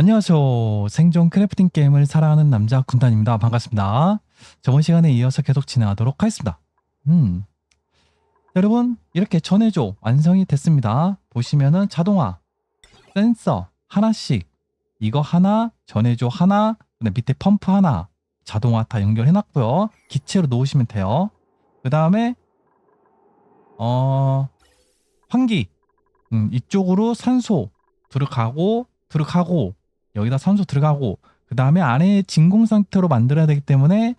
안녕하세요. 생존 크래프팅 게임을 사랑하는 남자 군단입니다. 반갑습니다. 저번 시간에 이어서 계속 진행하도록 하겠습니다. 음. 여러분, 이렇게 전해줘 완성이 됐습니다. 보시면은 자동화, 센서 하나씩, 이거 하나, 전해줘 하나, 그다음 밑에 펌프 하나, 자동화 다 연결해놨고요. 기체로 놓으시면 돼요. 그 다음에 어 환기, 음, 이쪽으로 산소 들어가고 들어가고 여기다 산소 들어가고 그 다음에 안에 진공 상태로 만들어야 되기 때문에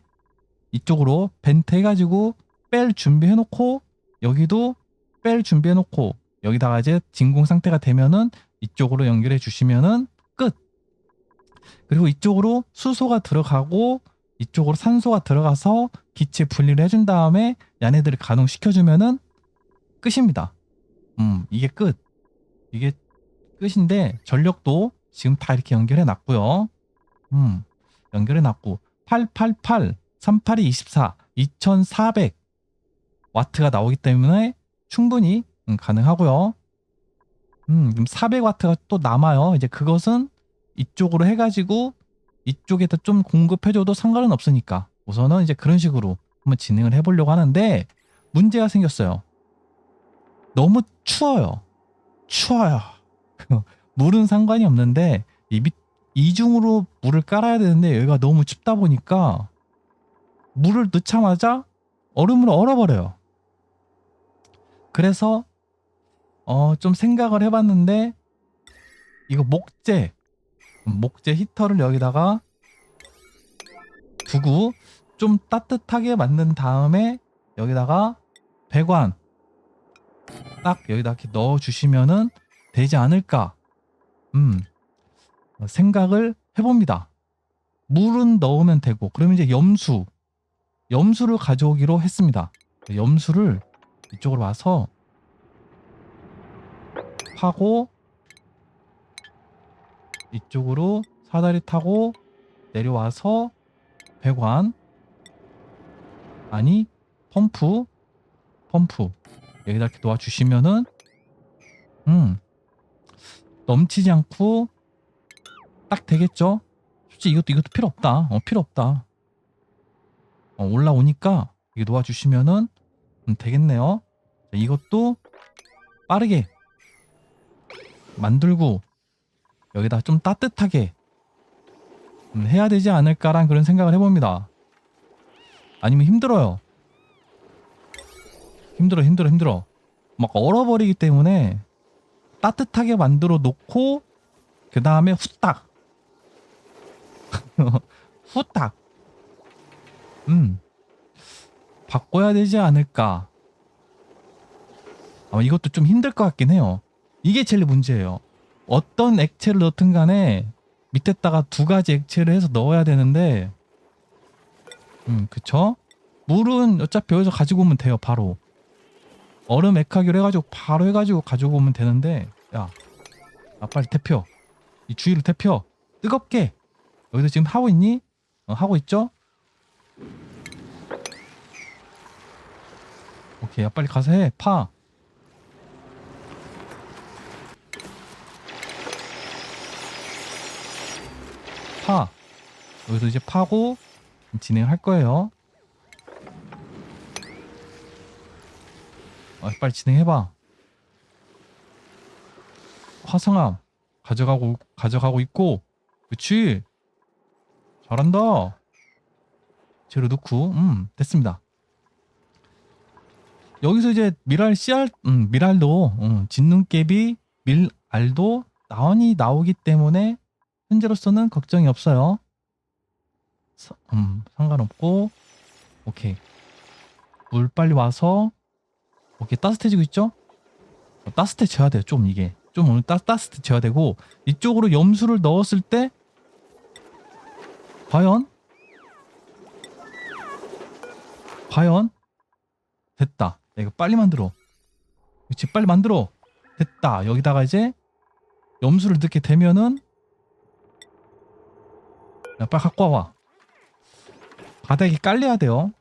이쪽으로 벤트 해가지고 뺄 준비해놓고 여기도 뺄 준비해놓고 여기다가 이제 진공 상태가 되면은 이쪽으로 연결해 주시면은 끝. 그리고 이쪽으로 수소가 들어가고 이쪽으로 산소가 들어가서 기체 분리를 해준 다음에 얘네들을 가동시켜주면은 끝입니다. 음, 이게 끝. 이게 끝인데 전력도 지금 다 이렇게 연결해 놨고요. 음, 연결해 놨고 888, 38이 24, 2400 와트가 나오기 때문에 충분히 음, 가능하고요. 음, 400 와트가 또 남아요. 이제 그것은 이쪽으로 해가지고 이쪽에다 좀 공급해줘도 상관은 없으니까 우선은 이제 그런 식으로 한번 진행을 해보려고 하는데 문제가 생겼어요. 너무 추워요. 추워요. 물은 상관이 없는데 이 밑, 이중으로 물을 깔아야 되는데 여기가 너무 춥다 보니까 물을 넣자마자 얼음으로 얼어버려요. 그래서 어, 좀 생각을 해봤는데 이거 목재 목재 히터를 여기다가 두고 좀 따뜻하게 만든 다음에 여기다가 배관 딱 여기다 이렇게 넣어 주시면은 되지 않을까 음 어, 생각을 해봅니다. 물은 넣으면 되고 그러면 이제 염수 염수를 가져오기로 했습니다. 염수를 이쪽으로 와서 파고 이쪽으로 사다리 타고 내려와서 배관 아니 펌프 펌프. 여기다 이렇게 놓아주시면은 음 넘치지 않고 딱 되겠죠? 솔직히 이것도 이것도 필요 없다. 어 필요 없다. 어, 올라오니까 이게 놓아주시면은 음, 되겠네요. 자, 이것도 빠르게 만들고 여기다 좀 따뜻하게 음, 해야 되지 않을까란 그런 생각을 해봅니다. 아니면 힘들어요. 힘들어 힘들어 힘들어. 막 얼어버리기 때문에 따뜻하게 만들어 놓고 그 다음에 후딱. 후딱. 음. 바꿔야 되지 않을까. 아마 이것도 좀 힘들 것 같긴 해요. 이게 제일 문제예요. 어떤 액체를 넣든 간에 밑에다가 두 가지 액체를 해서 넣어야 되는데 음 그쵸? 물은 어차피 여기서 가지고 오면 돼요 바로 얼음 액하기로 해가지고 바로 해가지고 가지고 오면 되는데 야, 아 빨리 태펴 이 주위를 태펴 뜨겁게. 여기서 지금 하고 있니? 어, 하고 있죠? 오케이 야 빨리 가서 해 파. 파. 여기서 이제 파고 진행할 거예요 아, 빨리 진행해봐. 화성암 가져가고 가져가고 있고, 그렇지. 잘한다. 재료 넣고, 음 됐습니다. 여기서 이제 미랄 씨알, 음, 미랄도, 음, 진눈깨비, 밀알도 나원이 나오기 때문에 현재로서는 걱정이 없어요. 서- 음, 상관없고, 오케이. 물 빨리 와서 오케이 따뜻해지고 있죠? 어, 따뜻해져야 돼요 좀 이게. 좀 오늘 따, 따뜻해져야 되고 이쪽으로 염수를 넣었을 때 과연? 과연? 됐다. 야, 이거 빨리 만들어. 그렇지 빨리 만들어. 됐다. 여기다가 이제 염수를 넣게 되면은 야, 빨리 갖고 와봐. 바닥에 깔려야 돼요.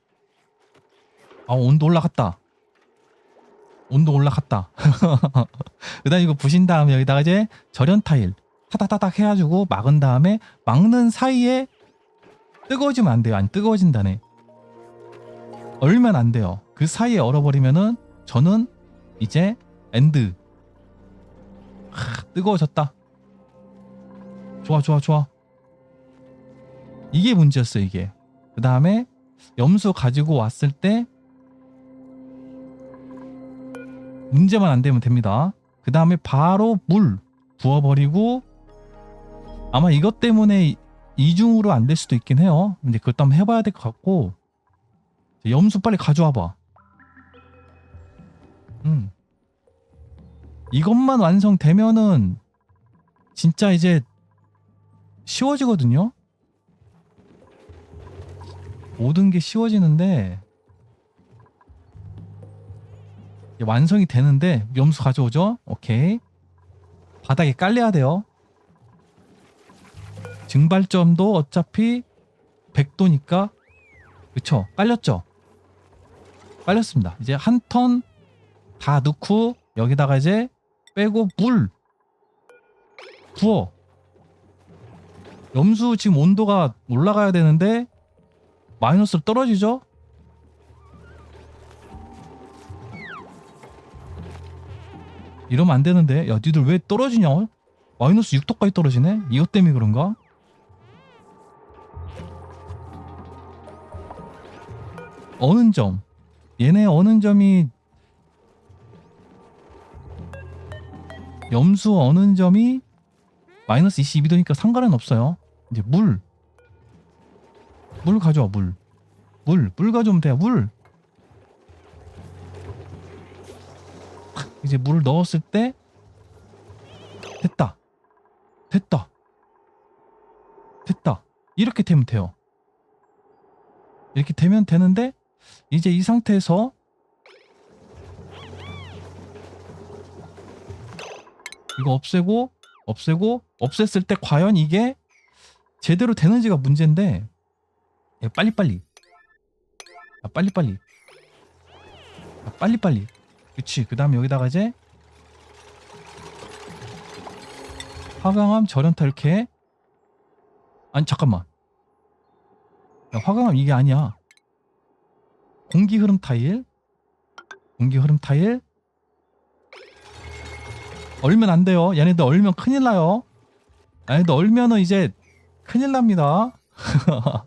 아 온도 올라갔다 온도 올라갔다. 그 다음 이거 부신 다음에 여기다가 이제 절연 타일 타닥타닥 해가지고 막은 다음에 막는 사이에 뜨거워지면 안 돼요. 아니 뜨거워진다네. 얼면 안 돼요. 그 사이에 얼어버리면은 저는 이제 엔드. 하, 뜨거워졌다. 좋아 좋아 좋아. 이게 문제였어요 이게. 그 다음에 염수 가지고 왔을 때 문제만 안 되면 됩니다. 그 다음에 바로 물 부어버리고 아마 이것 때문에 이중으로 안 될 수도 있긴 해요. 근데 그것도 한번 해봐야 될 것 같고 염수 빨리 가져와봐. 음. 이것만 완성되면은 진짜 이제 쉬워지거든요. 모든 게 쉬워지는데 완성이 되는데 염수 가져오죠. 오케이. 바닥에 깔려야 돼요. 증발점도 어차피 100도니까 그쵸 깔렸죠 깔렸습니다 이제 한 턴 다 넣고 여기다가 이제 빼고 물 부어 염수 지금 온도가 올라가야 되는데 마이너스로 떨어지죠 이러면 안 되는데. 야 니들 왜 떨어지냐? 마이너스 6도까지 떨어지네? 이것 때문에 그런가? 어는 점. 얘네 어는 점이 염수 어는 점이 마이너스 22도니까 상관은 없어요. 이제 물. 물 가져와 물. 물, 물 가져오면 돼, 물. 이제 물을 넣었을 때 됐다. 됐다. 됐다. 이렇게 되면 돼요. 이렇게 되면 되는데 이제 이 상태에서 이거 없애고 없애고 없앴을 때 과연 이게 제대로 되는지가 문제인데 야, 빨리빨리 야, 빨리빨리 야, 빨리빨리 그치. 그 다음에 여기다가 이제 화강암 절연타 이렇게 아니 잠깐만. 야, 화강암 이게 아니야. 공기 흐름 타일. 공기 흐름 타일. 얼면 안 돼요. 얘네들 얼면 큰일 나요. 얘네들 얼면은 이제 큰일 납니다.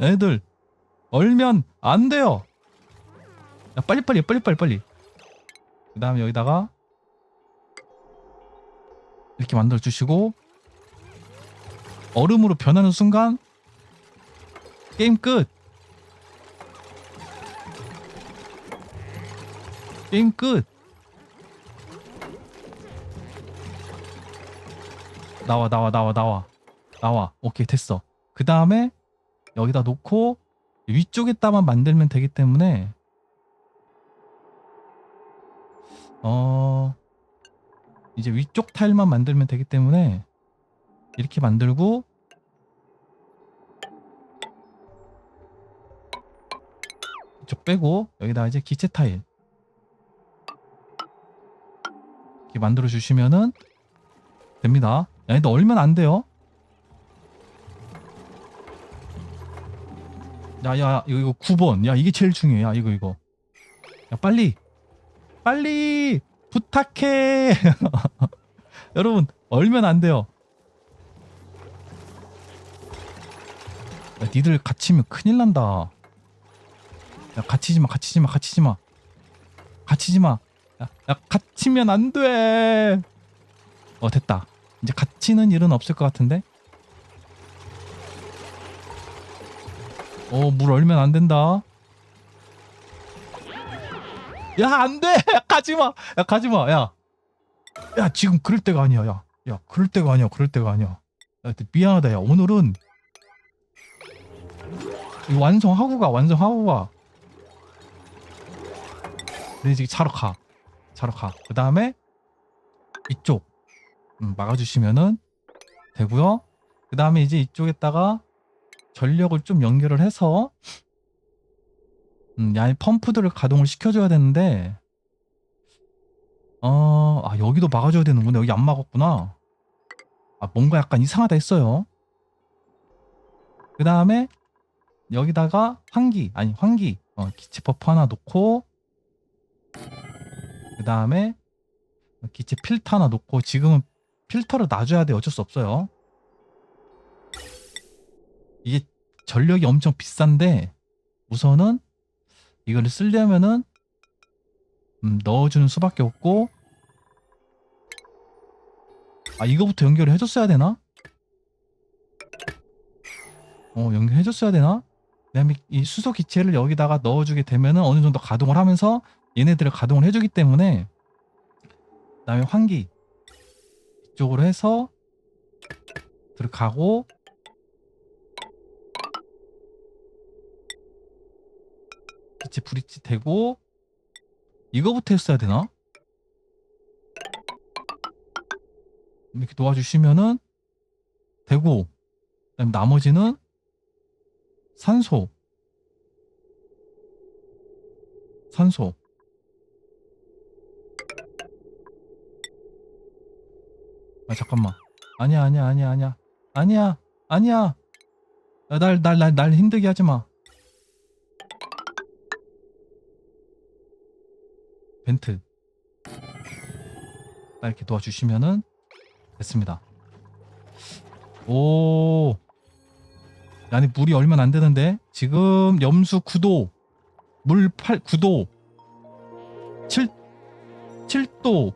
얘네들 얼면 안 돼요 야 빨리 빨리 빨리 빨리 빨리. 그 다음에 여기다가 이렇게 만들어 주시고 얼음으로 변하는 순간 게임 끝. 게임 끝. 나와 나와 나와 나와. 나와. 오케이 됐어. 그 다음에 여기다 놓고 위쪽에다만 만들면 되기 때문에 어 이제 위쪽 타일만 만들면 되기 때문에 이렇게 만들고 이쪽 빼고 여기다 이제 기체 타일 이렇게 만들어 주시면은 됩니다. 야, 근데 얼면 안 돼요. 야, 야, 이거, 이거 9번. 야, 이게 제일 중요해. 야, 이거, 이거. 야, 빨리. 빨리! 부탁해! 여러분, 얼면 안 돼요. 야, 니들 갇히면 큰일 난다. 야, 갇히지 마, 갇히지 마, 갇히지 마. 갇히지 마. 야, 야, 갇히면 안 돼! 어, 됐다. 이제 갇히는 일은 없을 것 같은데? 어, 물 얼면 안 된다. 야, 안 돼! 가지 마! 야, 가지 마! 야. 야, 지금 그럴 때가 아니야, 야. 야, 그럴 때가 아니야, 그럴 때가 아니야. 야, 미안하다, 야. 오늘은 이거 완성하고 가, 완성하고 가. 네, 이제 차로 가. 차로 가. 그 다음에 이쪽 음, 막아주시면은 되고요. 그 다음에 이제 이쪽에다가 전력을 좀 연결을 해서 음, 야, 이 펌프들을 가동을 시켜줘야 되는데 어, 아 여기도 막아줘야 되는구나. 여기 안 막았구나. 아 뭔가 약간 이상하다 했어요. 그 다음에 여기다가 환기 아니 환기 어, 기체 버프 하나 놓고 그 다음에 기체 필터 하나 놓고 지금은 필터를 놔줘야 돼 어쩔 수 없어요. 이게 전력이 엄청 비싼데 우선은 이거를 쓰려면은 음, 넣어주는 수밖에 없고 아 이거부터 연결을 해줬어야 되나? 어 연결해줬어야 되나? 그다음에 이 수소 기체를 여기다가 넣어주게 되면은 어느 정도 가동을 하면서 얘네들을 가동을 해주기 때문에 그다음에 환기 이쪽으로 해서 들어가고 기체 브릿지 되고 이거부터 했어야 되나? 이렇게 도와주시면은 되고 그다음에 나머지는 산소. 산소. 아 잠깐만. 아니야 아니야 아니야 아니야. 아니야 아니야 날날날날 힘들게 하지 마 벤트. 딱 이렇게 도와주시면은 됐습니다. 오. 아니 물이 얼마 안 되는데? 지금 염수 9도 물 8, 9도 7 7도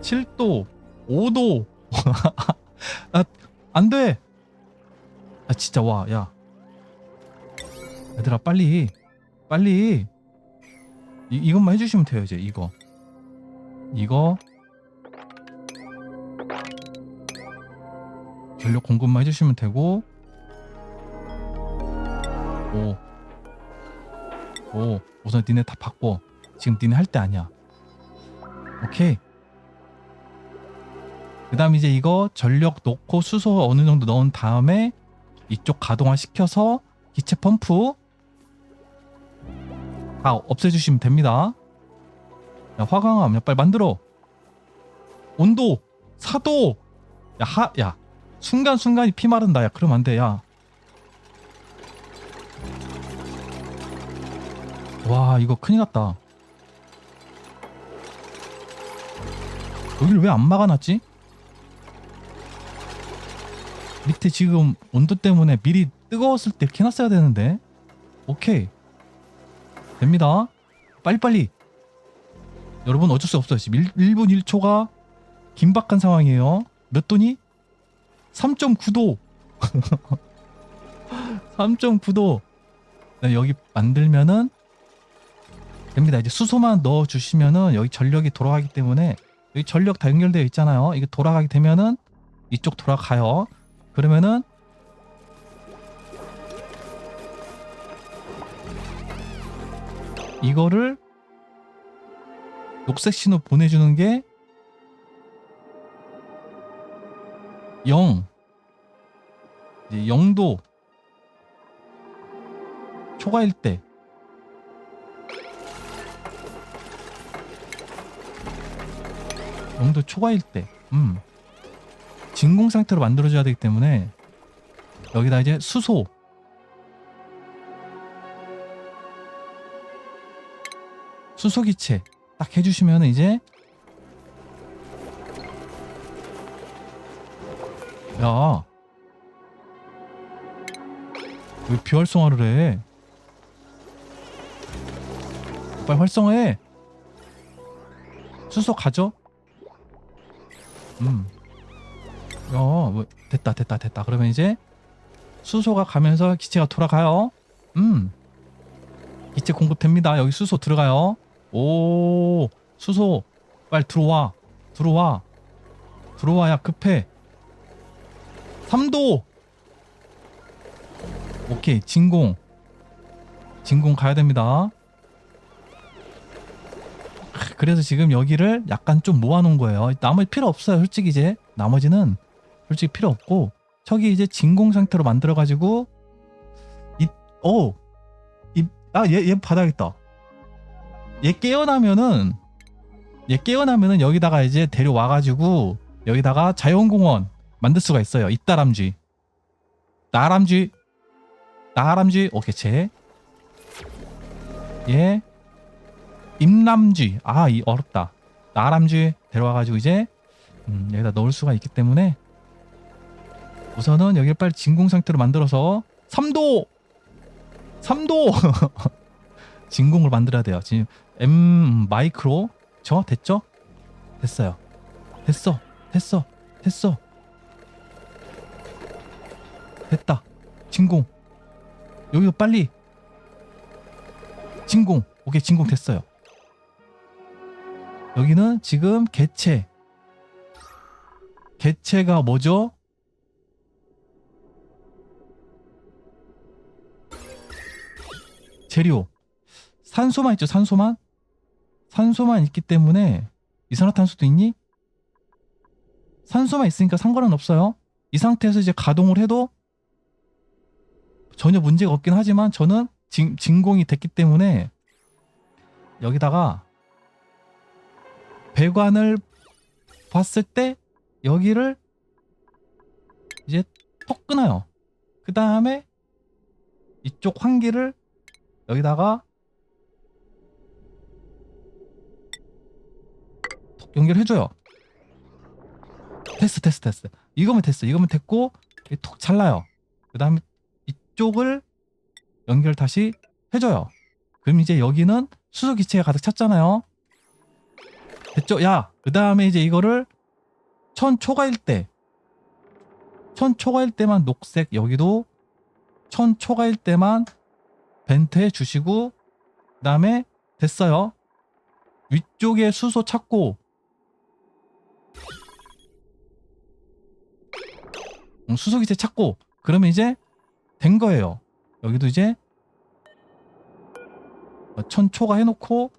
7도 5도. 아, 안돼. 아 진짜 와야. 얘들아 빨리 빨리 이, 이것만 해주시면 돼요 이제 이거 이거 전력 공급만 해주시면 되고 오. 오, 우선 니네 다 바꿔. 지금 니네 할 때 아니야. 오케이. 그 다음 이제 이거 전력 놓고 수소 어느 정도 넣은 다음에 이쪽 가동화 시켜서 기체 펌프 다 없애주시면 됩니다. 야, 화강암, 야, 빨리 만들어. 온도, 사도. 야, 하, 야, 순간순간이 피 마른다. 야, 그러면 안 돼, 야. 와 이거 큰일 났다 여기를 왜안 막아놨지? 밑에 지금 온도 때문에 미리 뜨거웠을 때 이렇게 해놨어야 되는데 오케이 됩니다 빨리빨리 여러분 어쩔 수 없어요 지금 1, 분 1초가 긴박한 상황이에요 몇 도니? 3.9도 3.9도 네, 여기 만들면은 됩니다. 이제 수소만 넣어 주시면은 여기 전력이 돌아가기 때문에 여기 전력 다 연결되어 있잖아요. 이게 돌아가게 되면은 이쪽 돌아가요. 그러면은 이거를 녹색 신호 보내주는 게 0. 이제 0도 초과일 때. 영도 초과일 때, 음, 진공 상태로 만들어줘야 되기 때문에 여기다 이제 수소, 수소 기체 딱 해주시면 이제 야, 왜 비활성화를 해? 빨리 활성화해. 수소 가져. 음. 어, 뭐, 됐다, 됐다, 됐다. 그러면 이제 수소가 가면서 기체가 돌아가요. 음. 기체 공급됩니다. 여기 수소 들어가요. 오, 수소. 빨리 들어와. 들어와. 들어와야 급해. 3도. 오케이, 진공. 진공 가야 됩니다. 그래서 지금 여기를 약간 좀 모아놓은 거예요. 나머지 필요 없어요. 솔직히 이제 나머지는 솔직히 필요 없고 저기 이제 진공 상태로 만들어 가지고 이어이아얘 얘 받아야겠다. 얘 깨어나면은 얘 깨어나면은 여기다가 이제 데려와가지고 여기다가 자연공원 만들 수가 있어요. 이따람쥐. 나람쥐. 나람쥐. 오케이, 제. 예. 임남쥐. 아, 이 어렵다. 나람쥐 데려와가지고 이제 음, 여기다 넣을 수가 있기 때문에 우선은 여기를 빨리 진공 상태로 만들어서 3도! 3도! 진공을 만들어야 돼요. 지금 M 마이크로 저 됐죠? 됐어요. 됐어. 됐어. 됐어. 됐다. 진공. 여기서 빨리 진공. 오케이, 진공 됐어요. 여기는 지금 개체. 개체가 뭐죠? 재료. 산소만 있죠, 산소만? 산소만 있기 때문에 이산화탄소도 있니? 산소만 있으니까 상관은 없어요. 이 상태에서 이제 가동을 해도 전혀 문제가 없긴 하지만 저는 진, 진공이 됐기 때문에 여기다가 배관을 봤을 때 여기를 이제 톡 끊어요. 그 다음에 이쪽 환기를 여기다가 연결해줘요. 됐어, 됐어, 됐어. 이거면 됐어. 이거면 됐고 이톡 잘라요. 그 다음에 이쪽을 연결 다시 해줘요. 그럼 이제 여기는 수소 기체가 가득 찼잖아요. 됐죠? 야, 그 다음에 이제 이거를 천 초과일 때, 천 초과일 때만 녹색 여기도 천 초과일 때만 벤트해 주시고, 그 다음에 됐어요. 위쪽에 수소 찾고, 음, 수소 기체 찾고, 그러면 이제 된 거예요. 여기도 이제 어, 천 초과 해놓고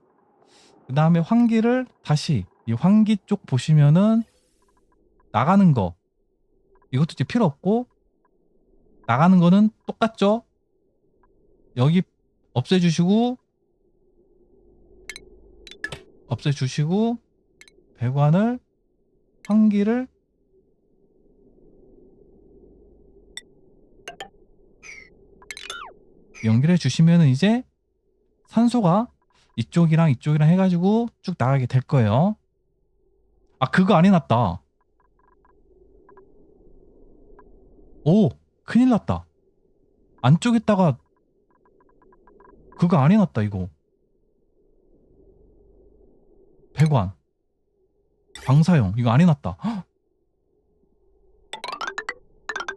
그 다음에 환기를 다시 이 환기 쪽 보시면은 나가는 거 이것도 이제 필요 없고 나가는 거는 똑같죠 여기 없애주시고 없애주시고 배관을 환기를 연결해 주시면은 이제 산소가 이쪽이랑 이쪽이랑 해가지고 쭉 나가게 될 거예요. 아 그거 안 해놨다. 오 큰일 났다. 안쪽에다가 그거 안 해놨다 이거. 배관 방사용 이거 안 해놨다. 헉!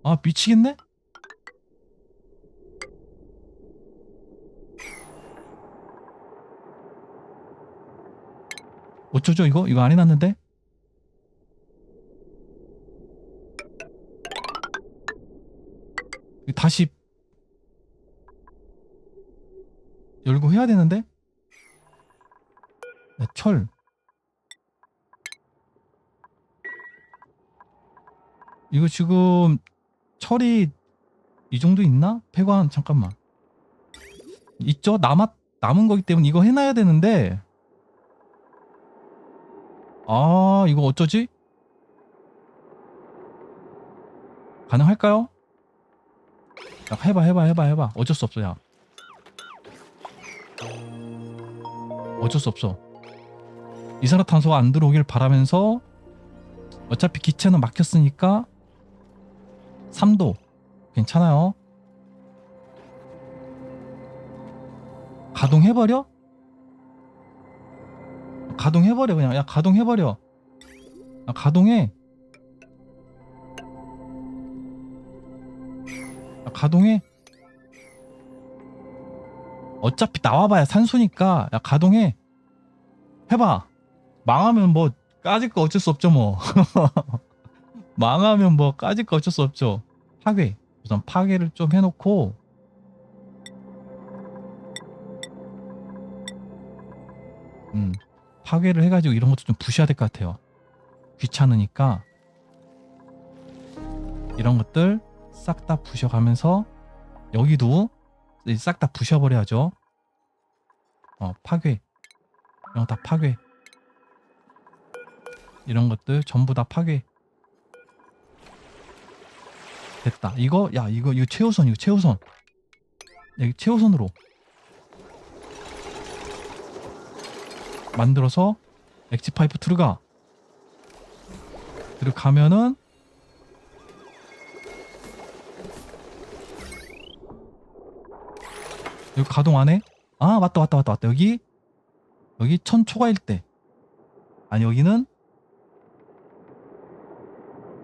아 미치겠네. 어쩌죠 이거? 이거 안 해놨는데? 다시 열고 해야 되는데? 네, 철 이거 지금 철이 이 정도 있나? 폐관 잠깐만 있죠? 남았 남은 거기 때문에 이거 해놔야 되는데 아, 이거 어쩌지? 가능할까요? 야, 해봐, 해봐, 해봐, 해봐. 어쩔 수 없어, 야. 어쩔 수 없어. 이산화탄소가 안 들어오길 바라면서 어차피 기체는 막혔으니까 3도 괜찮아요. 가동해버려? 가동해버려 그냥. 야 가동해버려. 아, 가동해. 아, 가동해. 어차피 나와봐야 산소니까. 야 가동해. 해봐. 망하면 뭐 까짓 거 어쩔 수 없죠 뭐. 망하면 뭐 까짓 거 어쩔 수 없죠. 파괴. 우선 파괴를 좀 해놓고 파괴를 해가지고 이런 것도 좀 부셔야 될 것 같아요. 귀찮으니까 이런 것들 싹 다 부셔가면서 여기도 싹 다 부셔버려야죠. 어, 파괴. 이런 거 다 파괴. 이런 것들 전부 다 파괴. 됐다. 이거 야 이거 이거 최우선 이거 최우선. 여기 최우선으로 만들어서 엑지 파이프 들어가. 들어가면은 여기 가동 안 해? 아 맞다 맞다 맞다 맞다 여기 여기 천 초과일 때 아니 여기는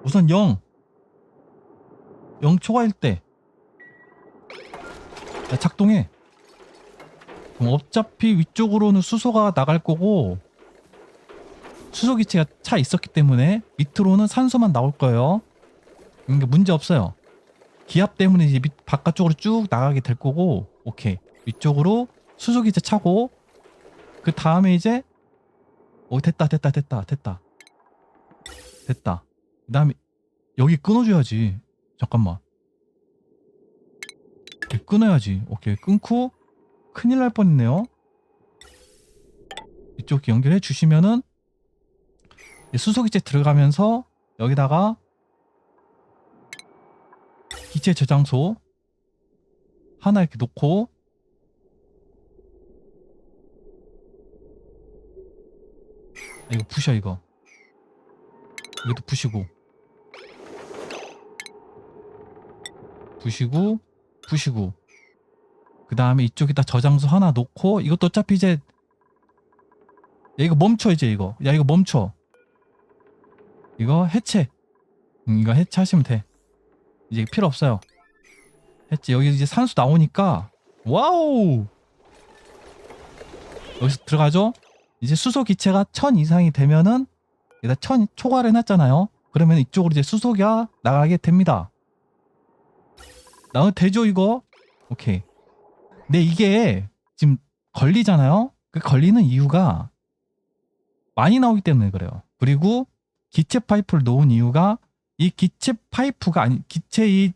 우선 0 0 초과일 때 야, 작동해 어차피 위쪽으로는 수소가 나갈 거고 수소 기체가 차 있었기 때문에 밑으로는 산소만 나올 거예요. 그러니까 문제 없어요. 기압 때문에 이제 밑 바깥쪽으로 쭉 나가게 될 거고 오케이. 위쪽으로 수소 기체 차고 그 다음에 이제 오 됐다 됐다 됐다 됐다. 됐다. 그 다음에 여기 끊어줘야지. 잠깐만. 끊어야지. 오케이. 끊고 큰일 날 뻔했네요. 이쪽 연결해 주시면은 이 수소기체 들어가면서 여기다가 기체 저장소 하나 이렇게 놓고 아, 이거 부셔 이거. 이것도 부시고. 부시고 부시고 그 다음에 이쪽에다 저장소 하나 놓고 이것도 어차피 이제 야 이거 멈춰 이제 이거. 야 이거 멈춰. 이거 해체. 음, 이거 해체하시면 돼. 이제 필요 없어요. 해체. 여기 이제 산소 나오니까 와우! 여기서 들어가죠? 이제 수소 기체가 1000 이상이 되면은 여기다 1000 초과를 해놨잖아요. 그러면 이쪽으로 이제 수소가 나가게 됩니다. 나는 되죠 이거? 오케이 근데 이게 지금 걸리잖아요? 그 걸리는 이유가 많이 나오기 때문에 그래요. 그리고 기체 파이프를 놓은 이유가 이 기체 파이프가 아니 기체 이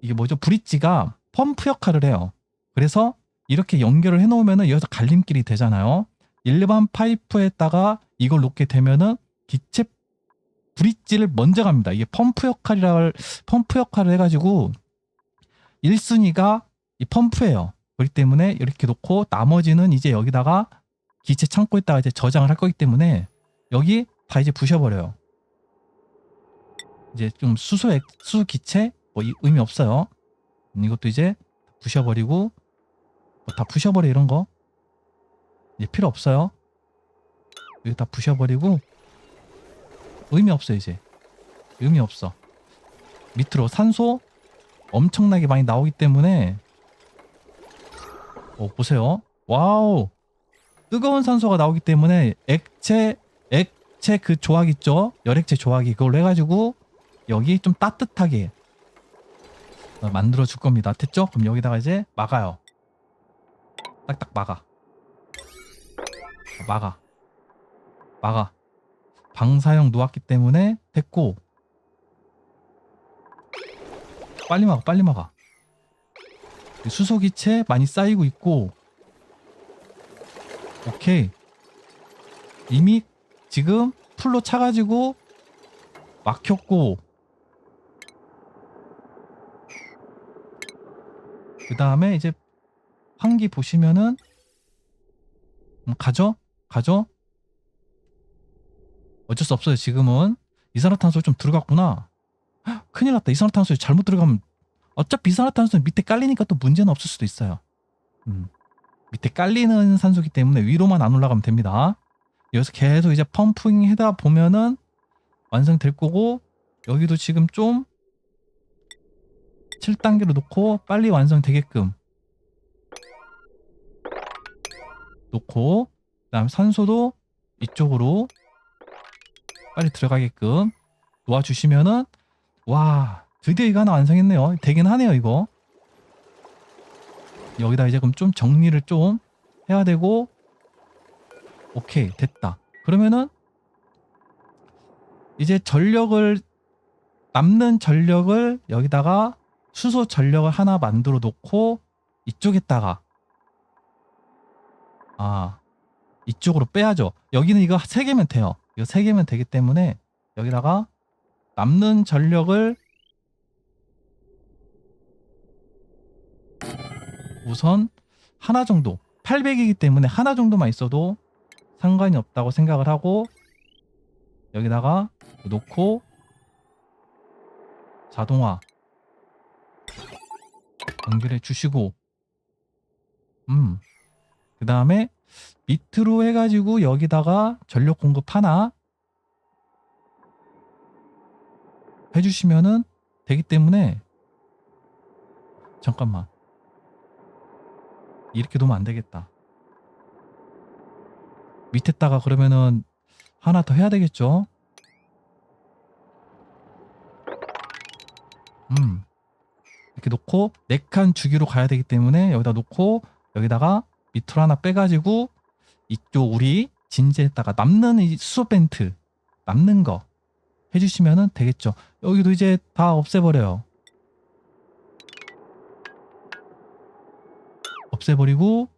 이게 뭐죠? 브릿지가 펌프 역할을 해요. 그래서 이렇게 연결을 해 놓으면은 여기서 갈림길이 되잖아요. 일반 파이프에다가 이걸 놓게 되면은 기체 브릿지를 먼저 갑니다. 이게 펌프 역할이라 펌프 역할을 해가지고 1순위가 이 펌프예요 그렇기 때문에 이렇게 놓고 나머지는 이제 여기다가 기체 창고에다가 이제 저장을 할 거기 때문에 여기 다 이제 부셔버려요. 이제 좀 수소 액, 수소 기체 뭐 이- 의미 없어요. 음, 이것도 이제 부셔버리고 뭐 다 부셔버려 이런 거 이제 필요 없어요. 이거 다 부셔버리고 의미 없어 이제 의미 없어. 밑으로 산소 엄청나게 많이 나오기 때문에 어 보세요. 와우. 뜨거운 산소가 나오기 때문에 액체 액체 그 조각 있죠? 열액체 조각이 그걸로 해가지고 여기 좀 따뜻하게 어, 만들어 줄 겁니다. 됐죠? 그럼 여기다가 이제 막아요. 딱딱 막아. 막아. 막아. 방사형 놓았기 때문에 됐고. 빨리 막아 빨리 막아 수소기체 많이 쌓이고 있고. 오케이. 이미 지금 풀로 차가지고 막혔고. 그 다음에 이제 환기 보시면은 음, 가죠? 가죠? 어쩔 수 없어요 지금은. 이산화탄소 좀 들어갔구나. 헉, 큰일 났다. 이산화탄소 잘못 들어가면 어차피 이산화탄소는 밑에 깔리니까 또 문제는 없을 수도 있어요 음. 밑에 깔리는 산소기 때문에 위로만 안 올라가면 됩니다. 여기서 계속 이제 펌핑 해다 보면은 완성될 거고 여기도 지금 좀 7단계로 놓고 빨리 완성되게끔 놓고 그 다음 산소도 이쪽으로 빨리 들어가게끔 놓아주시면은 와 드디어 이거 하나 완성했네요. 되긴 하네요 이거. 여기다 이제 그럼 좀 정리를 좀 해야 되고. 오케이 됐다. 그러면은 이제 전력을 남는 전력을 여기다가 수소 전력을 하나 만들어 놓고 이쪽에다가. 아 이쪽으로 빼야죠. 여기는 이거 세 개면 돼요. 이거 세 개면 되기 때문에 여기다가 남는 전력을 우선 하나 정도 800이기 때문에 하나 정도만 있어도 상관이 없다고 생각을 하고 여기다가 놓고 자동화 연결해 주시고 음. 그 다음에 밑으로 해가지고 여기다가 전력 공급 하나 해주시면은 되기 때문에 잠깐만 이렇게 놓으면 안 되겠다 밑에다가 그러면은 하나 더 해야 되겠죠 음 이렇게 놓고 네 칸 주기로 가야 되기 때문에 여기다 놓고 여기다가 밑으로 하나 빼가지고 이쪽 우리 진지에다가 남는 이 수소 벤트 남는 거 해주시면은 되겠죠. 여기도 이제 다 없애버려요. 없애버리고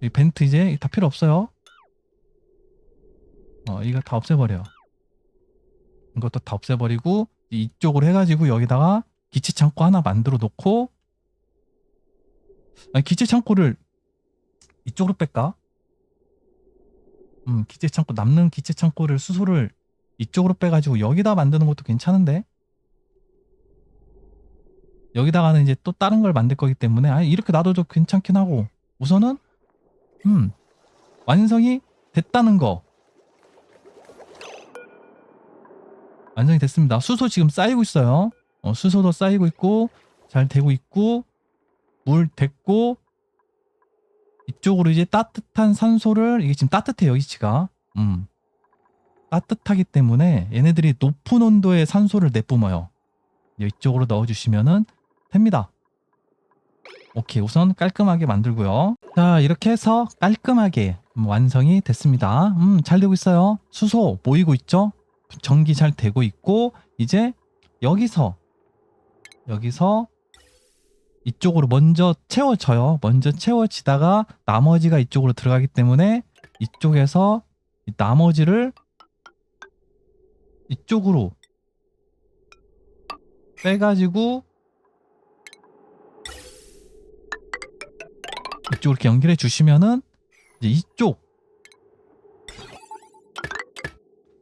이 벤트 이제 다 필요 없어요. 어 이거 다 없애버려. 이것도 다 없애버리고 이쪽으로 해가지고 여기다가 기체 창고 하나 만들어 놓고 아니 기체 창고를 이쪽으로 뺄까? 음 기체 창고 남는 기체 창고를 수소를 이쪽으로 빼가지고 여기다 만드는 것도 괜찮은데 여기다가는 이제 또 다른 걸 만들 거기 때문에 아니 이렇게 놔둬도 괜찮긴 하고 우선은 음 완성이 됐다는 거. 완성이 됐습니다. 수소 지금 쌓이고 있어요. 어, 수소도 쌓이고 있고 잘 되고 있고 물 됐고 이쪽으로 이제 따뜻한 산소를 이게 지금 따뜻해요 위치가. 음. 따뜻하기 때문에 얘네들이 높은 온도의 산소를 내뿜어요. 이쪽으로 넣어주시면은 됩니다. 오케이 우선 깔끔하게 만들고요. 자 이렇게 해서 깔끔하게 완성이 됐습니다. 음 잘 되고 있어요. 수소 모이고 있죠? 전기 잘 되고 있고 이제 여기서 여기서 이쪽으로 먼저 채워져요. 먼저 채워지다가 나머지가 이쪽으로 들어가기 때문에 이쪽에서 이 나머지를 이쪽으로 빼가지고 이쪽으로 이렇게 연결해 주시면은 이제 이쪽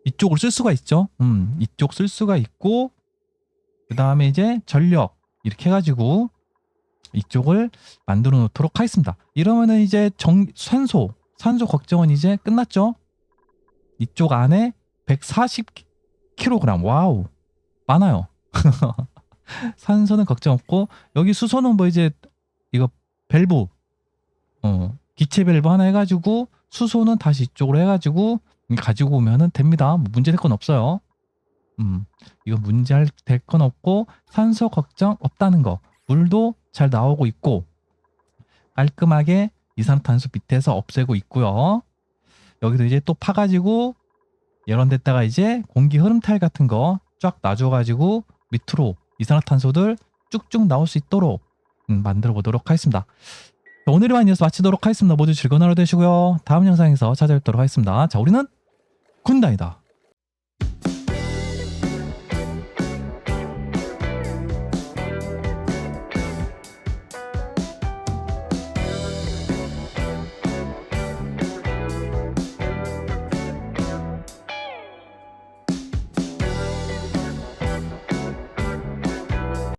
이쪽으로 쓸 수가 있죠. 음, 이쪽 쓸 수가 있고 그 다음에 이제 전력 이렇게 해가지고 이쪽을 만들어 놓도록 하겠습니다. 이러면은 이제 정 산소 산소 걱정은 이제 끝났죠. 이쪽 안에 140kg 와우 많아요. 산소는 걱정 없고 여기 수소는 뭐 이제 이거 밸브 어 기체 밸브 하나 해가지고 수소는 다시 이쪽으로 해가지고 가지고 오면은 됩니다. 뭐 문제 될 건 없어요. 음 이거 문제 될 건 없고 산소 걱정 없다는 거 물도 잘 나오고 있고 깔끔하게 이산화탄소 밑에서 없애고 있고요. 여기도 이제 또 파가지고 이런 데다가 이제 공기 흐름탈 같은 거 쫙 놔줘가지고 밑으로 이산화탄소들 쭉쭉 나올 수 있도록 음, 만들어 보도록 하겠습니다. 오늘의 와인 뉴스 마치도록 하겠습니다. 모두 즐거운 하루 되시고요. 다음 영상에서 찾아뵙도록 하겠습니다. 자, 우리는 군단이다.